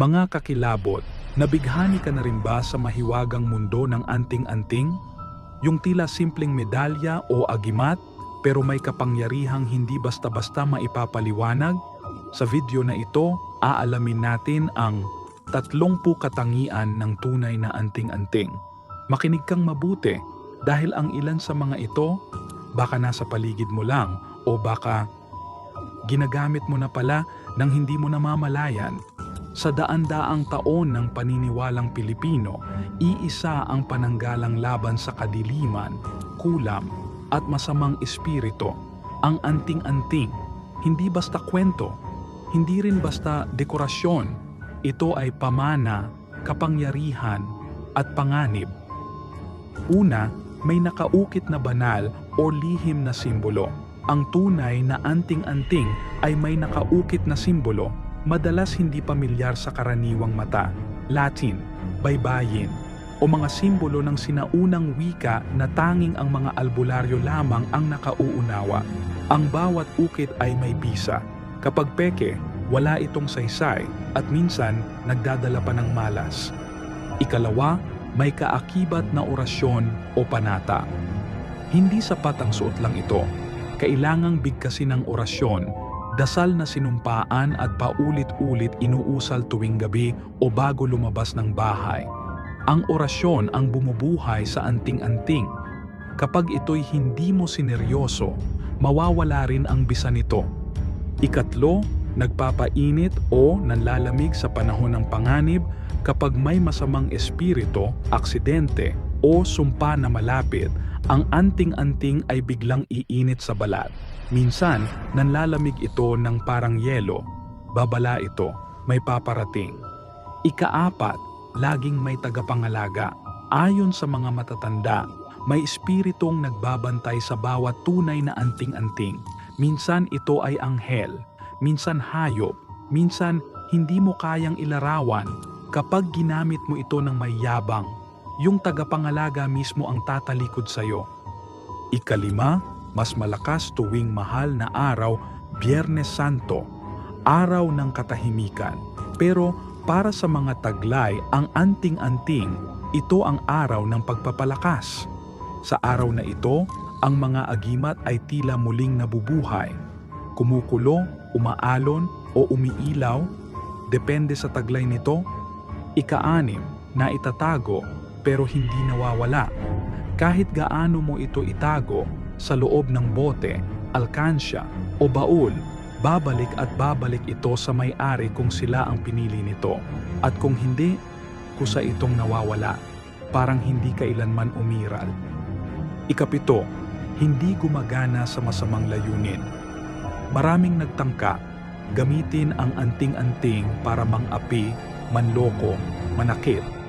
Mga kakilabot, nabighani ka na rin ba sa mahiwagang mundo ng anting-anting? Yung tila simpleng medalya o agimat pero may kapangyarihang hindi basta-basta maipapaliwanag? Sa video na ito, aalamin natin ang tatlongpu katangian ng tunay na anting-anting. Makinig kang mabuti dahil ang ilan sa mga ito baka nasa paligid mo lang o baka ginagamit mo na pala nang hindi mo namamalayan. Sa daan-daang taon ng paniniwalang Pilipino, iisa ang pananggalang laban sa kadiliman, kulam, at masamang espiritu. Ang anting-anting, hindi basta kwento, hindi rin basta dekorasyon. Ito ay pamana, kapangyarihan, at panganib. Una, may nakaukit na banal o lihim na simbolo. Ang tunay na anting-anting ay may nakaukit na simbolo, madalas hindi pamilyar sa karaniwang mata, Latin, baybayin, o mga simbolo ng sinaunang wika na tanging ang mga albularyo lamang ang nakauunawa. Ang bawat ukit ay may bisa. Kapag peke, wala itong saysay at minsan nagdadala pa ng malas. Ikalawa, may kaakibat na orasyon o panata. Hindi sapat ang suot lang ito. Kailangang bigkasin ng orasyon, dasal na sinumpaan at paulit-ulit inuusal tuwing gabi o bago lumabas ng bahay. Ang orasyon ang bumubuhay sa anting-anting. Kapag ito'y hindi mo sineryoso, mawawala rin ang bisa nito. Ikatlo, nagpapainit o nanlalamig sa panahon ng panganib kapag may masamang espiritu, aksidente o sumpa na malapit, ang anting-anting ay biglang iinit sa balat. Minsan, nanlalamig ito ng parang yelo. Babala ito, may paparating. Ikaapat, laging may tagapangalaga. Ayon sa mga matatanda, may espiritong nagbabantay sa bawat tunay na anting-anting. Minsan ito ay anghel, minsan hayop, minsan hindi mo kayang ilarawan kapag ginamit mo ito ng may yabang. Yung tagapangalaga mismo ang tatalikod sa iyo. Ikalima, mas malakas tuwing mahal na araw, Biyernes Santo, araw ng katahimikan. Pero para sa mga taglay, ang anting-anting, ito ang araw ng pagpapalakas. Sa araw na ito, ang mga agimat ay tila muling nabubuhay. Kumukulo, umaalon o umiilaw, depende sa taglay nito. Ikaanim, na itatago pero hindi nawawala. Kahit gaano mo ito itago sa loob ng bote, alkansya o baul, babalik at babalik ito sa may-ari kung sila ang pinili nito. At kung hindi, kusa itong nawawala, parang hindi kailanman umiral. Ikapito, hindi gumagana sa masamang layunin. Maraming nagtangka, gamitin ang anting-anting para mang-api, manloko, manakit.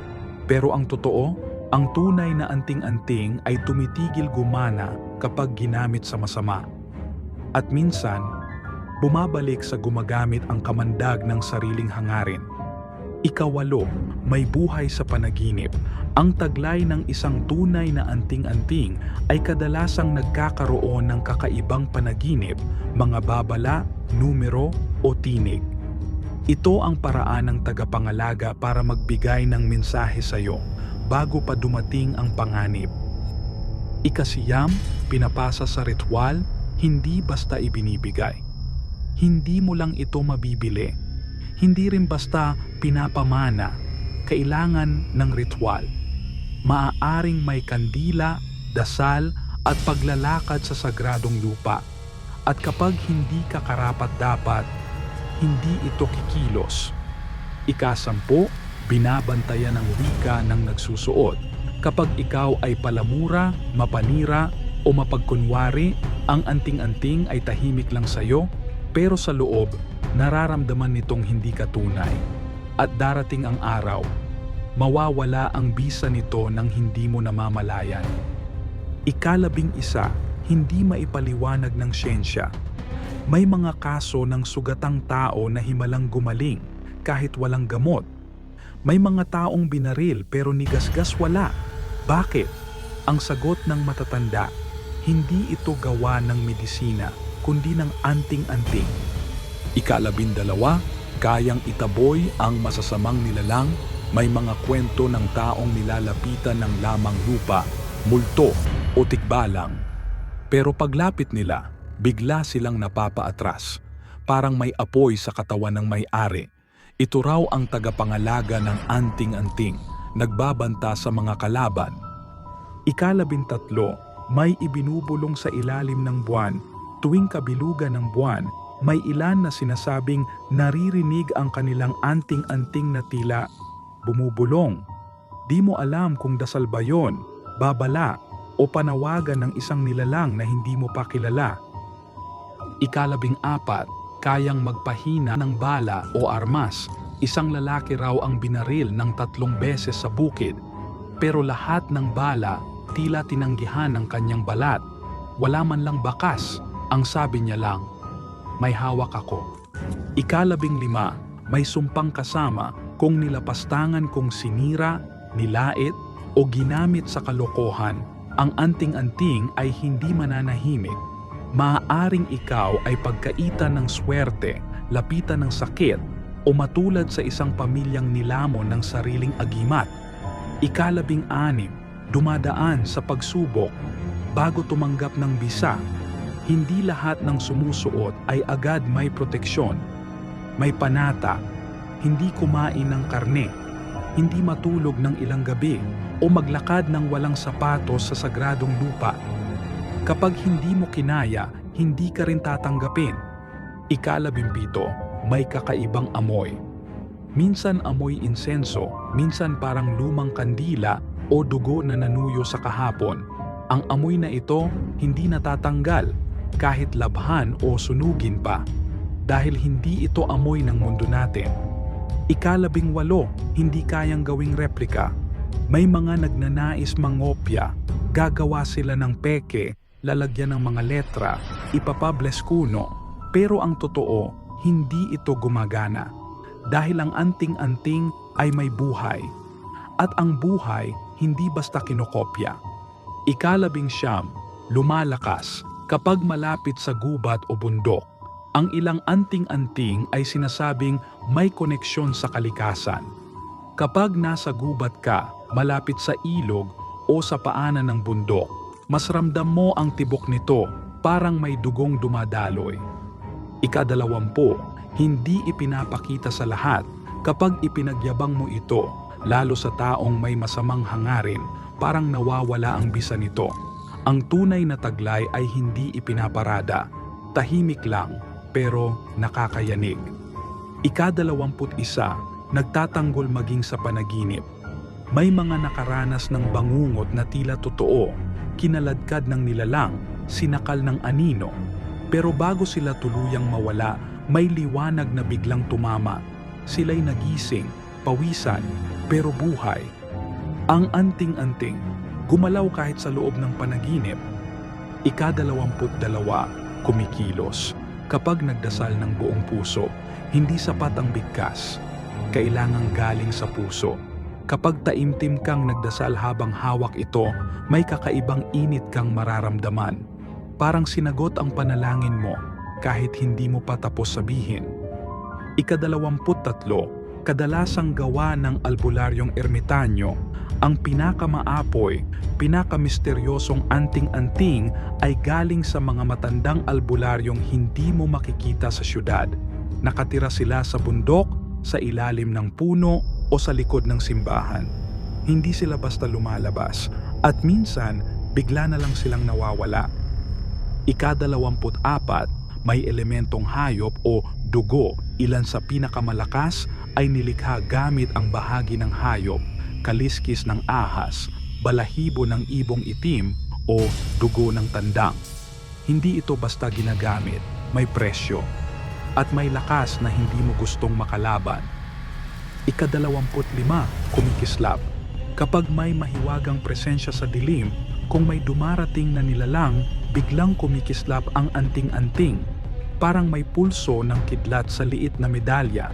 Pero ang totoo, ang tunay na anting-anting ay tumitigil gumana kapag ginamit sa masama. At minsan, bumabalik sa gumagamit ang kamandag ng sariling hangarin. Ikawalo, may buhay sa panaginip. Ang taglay ng isang tunay na anting-anting ay kadalasang nagkakaroon ng kakaibang panaginip, mga babala, numero o tinig. Ito ang paraan ng tagapangalaga para magbigay ng mensahe sa iyo bago pa dumating ang panganib. Ikasiyam, pinapasa sa ritual, hindi basta ibinibigay. Hindi mo lang ito mabibili. Hindi rin basta pinapamana. Kailangan ng ritual. Maaaring may kandila, dasal, at paglalakad sa sagradong lupa. At kapag hindi ka karapat dapat, hindi ito kikilos. Ikasampu, binabantayan ng wika ng nagsusuot. Kapag ikaw ay palamura, mapanira, o mapagkunwari, ang anting-anting ay tahimik lang sa'yo, pero sa loob, nararamdaman nitong hindi ka tunay. At darating ang araw, mawawala ang bisa nito nang hindi mo namamalayan. Ikalabing isa, hindi maipaliwanag ng siyensya. May mga kaso ng sugatang tao na himalang gumaling kahit walang gamot. May mga taong binaril pero nigasgas wala. Bakit? Ang sagot ng matatanda, hindi ito gawa ng medisina kundi ng anting-anting. Ikalabindalawa, Kayang itaboy ang masasamang nilalang, may mga kwento ng taong nilalapitan ng lamang lupa, multo o tikbalang. Pero paglapit nila, bigla silang napapaatras. Parang may apoy sa katawan ng may-ari. Ito raw ang tagapangalaga ng anting-anting, nagbabanta sa mga kalaban. Ikalabintatlo, may ibinubulong sa ilalim ng buwan. Tuwing kabilugan ng buwan, may ilan na sinasabing naririnig ang kanilang anting-anting na tila bumubulong. Di mo alam kung dasal ba yon, babala, o panawagan ng isang nilalang na hindi mo pa kilala. Ikalabing apat, kayang magpahina ng bala o armas. Isang lalaki raw ang binaril ng tatlong beses sa bukid. Pero lahat ng bala tila tinanggihan ng kanyang balat. Wala man lang bakas. Ang sabi niya lang, may hawak ako. Ikalabing lima, may sumpang kasama kung nilapastangan kong sinira, nilait, o ginamit sa kalokohan, ang anting-anting ay hindi mananahimik. Maaaring ikaw ay pagkaitan ng swerte, lapitan ng sakit, o matulad sa isang pamilyang nilamon ng sariling agimat. Ikalabing anim, dumadaan sa pagsubok bago tumanggap ng bisa. Hindi lahat ng sumusuot ay agad may proteksyon. May panata, hindi kumain ng karne, hindi matulog ng ilang gabi o maglakad ng walang sapatos sa sagradong lupa. Kapag hindi mo kinaya, hindi ka rin tatanggapin. Ikalabimpito, may kakaibang amoy. Minsan amoy insenso, minsan parang lumang kandila o dugo na nanuyo sa kahapon. Ang amoy na ito hindi natatanggal kahit labhan o sunugin pa dahil hindi ito amoy ng mundo natin. Ikalabing walo, hindi kayang gawing replika. May mga nagnanais mangopya, gagawa sila ng peke, lalagyan ng mga letra, ipapables kuno. Pero ang totoo, hindi ito gumagana. Dahil ang anting-anting ay may buhay. At ang buhay, hindi basta kinokopya. Ikalabing siyam, lumalakas kapag malapit sa gubat o bundok. Ang ilang anting-anting ay sinasabing may koneksyon sa kalikasan. Kapag nasa gubat ka, malapit sa ilog o sa paanan ng bundok, mas ramdam mo ang tibok nito parang may dugong dumadaloy. Ikadalawampu, hindi ipinapakita sa lahat kapag ipinagyabang mo ito, lalo sa taong may masamang hangarin, parang nawawala ang bisa nito. Ang tunay na taglay ay hindi ipinaparada, tahimik lang pero nakakayanig. Ikadalawamput isa, nagtatanggol maging sa panaginip. May mga nakaranas ng bangungot na tila totoo, kinaladkad ng nilalang, sinakal ng anino. Pero bago sila tuluyang mawala, may liwanag na biglang tumama. Sila'y nagising, pawisan, pero buhay. Ang anting-anting, gumalaw kahit sa loob ng panaginip. Ikadalawamput dalawa, kumikilos. Kapag nagdasal ng buong puso, hindi sapat ang bigkas. Kailangang galing sa puso. Kapag taimtim kang nagdasal habang hawak ito, may kakaibang init kang mararamdaman. Parang sinagot ang panalangin mo kahit hindi mo pa tapos sabihin. Ikadalawamput tatlo, kadalasang gawa ng albularyong ermitanyo, ang pinakamaapoy, pinakamisteryosong anting-anting ay galing sa mga matandang albularyong hindi mo makikita sa syudad. Nakatira sila sa bundok, sa ilalim ng puno o sa likod ng simbahan. Hindi sila basta lumalabas at minsan bigla na lang silang nawawala. Ikadalawamput apat, may elementong hayop o dugo ilan sa pinakamalakas ay nilikha gamit ang bahagi ng hayop, kaliskis ng ahas, balahibo ng ibong itim o dugo ng tandang. Hindi ito basta ginagamit, may presyo at may lakas na hindi mo gustong makalaban. Ikadalawamput lima, kumikislap. Kapag may mahiwagang presensya sa dilim, kung may dumarating na nilalang, biglang kumikislap ang anting-anting. Parang may pulso ng kidlat sa liit na medalya.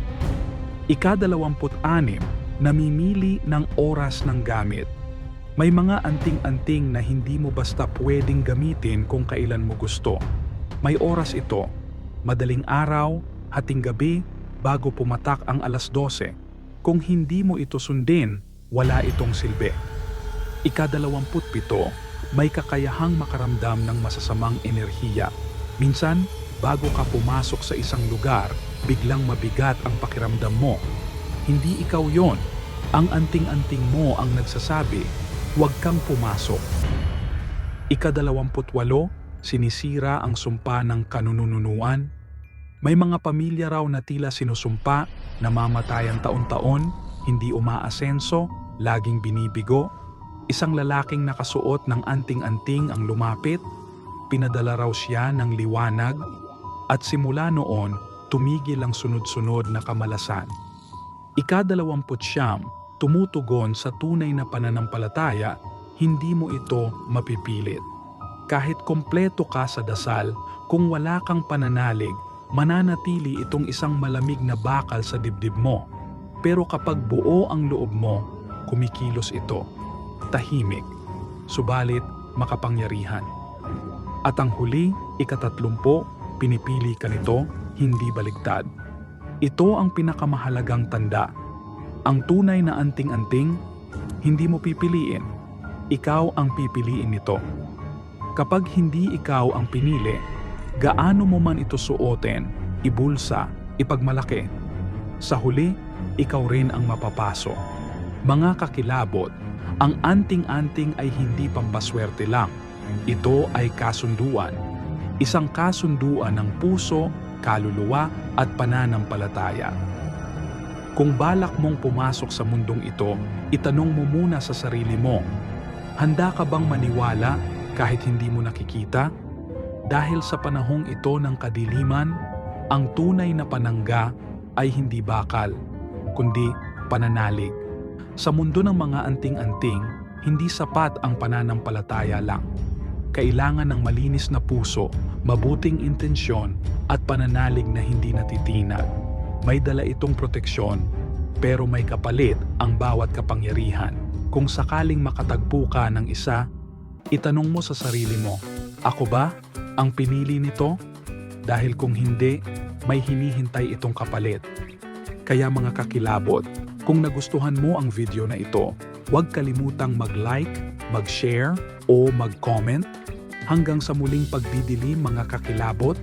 Ikadalawamput anim, namimili ng oras ng gamit. May mga anting-anting na hindi mo basta pwedeng gamitin kung kailan mo gusto. May oras ito, madaling araw, hating gabi, bago pumatak ang alas 12. Kung hindi mo ito sundin, wala itong silbi. Ikadalawamput pito, may kakayahang makaramdam ng masasamang enerhiya. Minsan, bago ka pumasok sa isang lugar, biglang mabigat ang pakiramdam mo. Hindi ikaw yon. Ang anting-anting mo ang nagsasabi, huwag kang pumasok. Ikadalawamput walo, sinisira ang sumpa ng kanununuan. May mga pamilya raw na tila sinusumpa, namamatayan taon-taon, hindi umaasenso, laging binibigo. Isang lalaking nakasuot ng anting-anting ang lumapit, pinadala raw siya ng liwanag, at simula noon, tumigil ang sunod-sunod na kamalasan. Ikadalawamput siyam, tumutugon sa tunay na pananampalataya, hindi mo ito mapipilit. Kahit kompleto ka sa dasal, kung wala kang pananalig, mananatili itong isang malamig na bakal sa dibdib mo. Pero kapag buo ang loob mo, kumikilos ito. Tahimik, subalit makapangyarihan. At ang huli, ikatatlumpo, pinipili ka nito, hindi baligtad. Ito ang pinakamahalagang tanda. Ang tunay na anting-anting, hindi mo pipiliin. Ikaw ang pipiliin nito. Kapag hindi ikaw ang pinili, gaano mo man ito suotin, ibulsa, ipagmalaki. Sa huli, ikaw rin ang mapapaso. Mga kakilabot, ang anting-anting ay hindi pampaswerte lang. Ito ay kasunduan. Isang kasunduan ng puso, kaluluwa at pananampalataya. Kung balak mong pumasok sa mundong ito, itanong mo muna sa sarili mo, handa ka bang maniwala kahit hindi mo nakikita? Dahil sa panahong ito ng kadiliman, ang tunay na panangga ay hindi bakal, kundi pananalig. Sa mundo ng mga anting-anting, hindi sapat ang pananampalataya lang. Kailangan ng malinis na puso, mabuting intensyon at pananalig na hindi natitinag. May dala itong proteksyon, pero may kapalit ang bawat kapangyarihan. Kung sakaling makatagpo ka ng isa, itanong mo sa sarili mo, ako ba ang pinili nito? Dahil kung hindi, may hinihintay itong kapalit. Kaya mga kakilabot, kung nagustuhan mo ang video na ito, huwag kalimutang mag-like, mag-share o mag-comment. Hanggang sa muling pagdidilim mga kakilabot,